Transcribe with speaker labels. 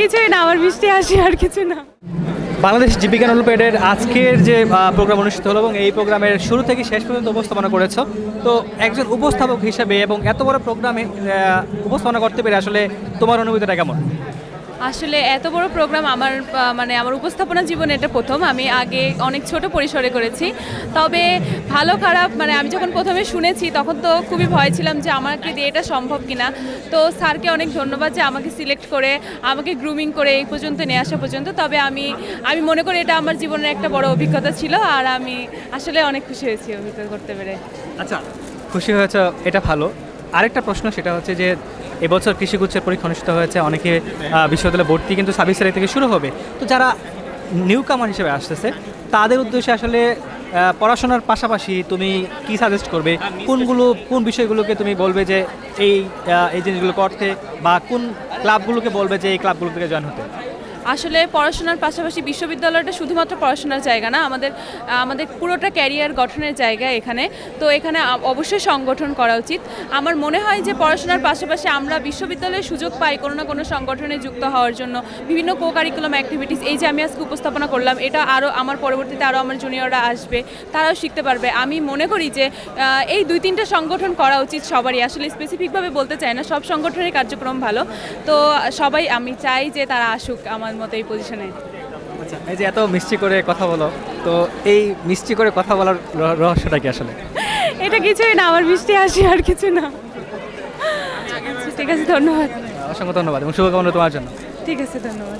Speaker 1: কিছুই না, আমার বৃষ্টি হাসি আর কিছু না।
Speaker 2: বাংলাদেশ জীবিকা অনুপেডের আজকের যে প্রোগ্রাম অনুষ্ঠিত হলো এবং এই প্রোগ্রামের শুরু থেকে শেষ পর্যন্ত উপস্থাপনা করেছ। তো একজন উপস্থাপক হিসেবে এবং এত বড় প্রোগ্রামে উপস্থাপনা করতে পেরে আসলে তোমার অনুভূতিটা কেমন?
Speaker 1: আসলে এত বড় প্রোগ্রাম আমার মানে আমার উপস্থাপনা জীবনে এটা প্রথম। আমি আগে অনেক ছোট পরিসরে করেছি। তবে ভালো, খারাপ মানে আমি যখন প্রথমে শুনেছি, তখন তো খুবই ভয় ছিলাম যে আমাকে দিয়ে এটা সম্ভব কিনা। তো স্যারকে অনেক ধন্যবাদ যে আমাকে সিলেক্ট করে, আমাকে গ্রুমিং করে এই পর্যন্ত নিয়ে আসা পর্যন্ত। তবে আমি আমি মনে করি এটা আমার জীবনের একটা বড় অভিজ্ঞতা ছিল আর আমি আসলে অনেক খুশি হয়েছি অভিজ্ঞতা করতে পেরে।
Speaker 2: আচ্ছা খুশি হয়েছে, এটা ভালো। আরেকটা প্রশ্ন, সেটা হচ্ছে যে এবছর কৃষিগুচ্ছের পরীক্ষা অনুষ্ঠিত হয়েছে, অনেকে বিশ্ববিদ্যালয়ে ভর্তি, কিন্তু ছাব্বিশ তারিখ থেকে শুরু হবে। তো যারা নিউ কামার হিসেবে আসতেছে, তাদের উদ্দেশ্যে আসলে পড়াশোনার পাশাপাশি তুমি কি সাজেস্ট করবে? কোনগুলো, কোন বিষয়গুলোকে তুমি বলবে যে এই এই জিনিসগুলো করতে বা কোন ক্লাবগুলোকে বলবে যে এই ক্লাবগুলো থেকে জয়েন হতে?
Speaker 1: আসলে পড়াশোনার পাশাপাশি বিশ্ববিদ্যালয়টা শুধুমাত্র পড়াশোনার জায়গা না, আমাদের আমাদের পুরোটা ক্যারিয়ার গঠনের জায়গা এখানে। তো এখানে অবশ্যই সংগঠন করা উচিত। আমার মনে হয় যে পড়াশোনার পাশাপাশি আমরা বিশ্ববিদ্যালয়ে সুযোগ পাই কোনো না কোনো সংগঠনে যুক্ত হওয়ার জন্য। বিভিন্ন কো কারিকুলাম অ্যাক্টিভিটিস এই যে আমি আজকে উপস্থাপনা করলাম, এটা আরও আমার পরবর্তীতে আরও আমার জুনিয়ররা আসবে, তারাও শিখতে পারবে। আমি মনে করি যে এই দুই তিনটা সংগঠন করা উচিত সবারই। আসলে স্পেসিফিকভাবে বলতে চাই না, সব সংগঠনের কার্যক্রম ভালো। তো সবাই, আমি চাই যে তারা আসুক আমার মতো এই পজিশনে
Speaker 2: আচ্ছা এই যে এত মিষ্টি করে কথা বলো তো এই মিষ্টি করে কথা বলার রহ- রহস্যটা কি আসলে?
Speaker 1: এটা কিছুই না আমার মিষ্টি হাসি আর কিছু না। আচ্ছা, ঠিক আছে ধন্যবাদ।
Speaker 2: অসংখ্য ধন্যবাদ এবং শুভকামনা তোমার জন্য।
Speaker 1: ঠিক আছে ধন্যবাদ।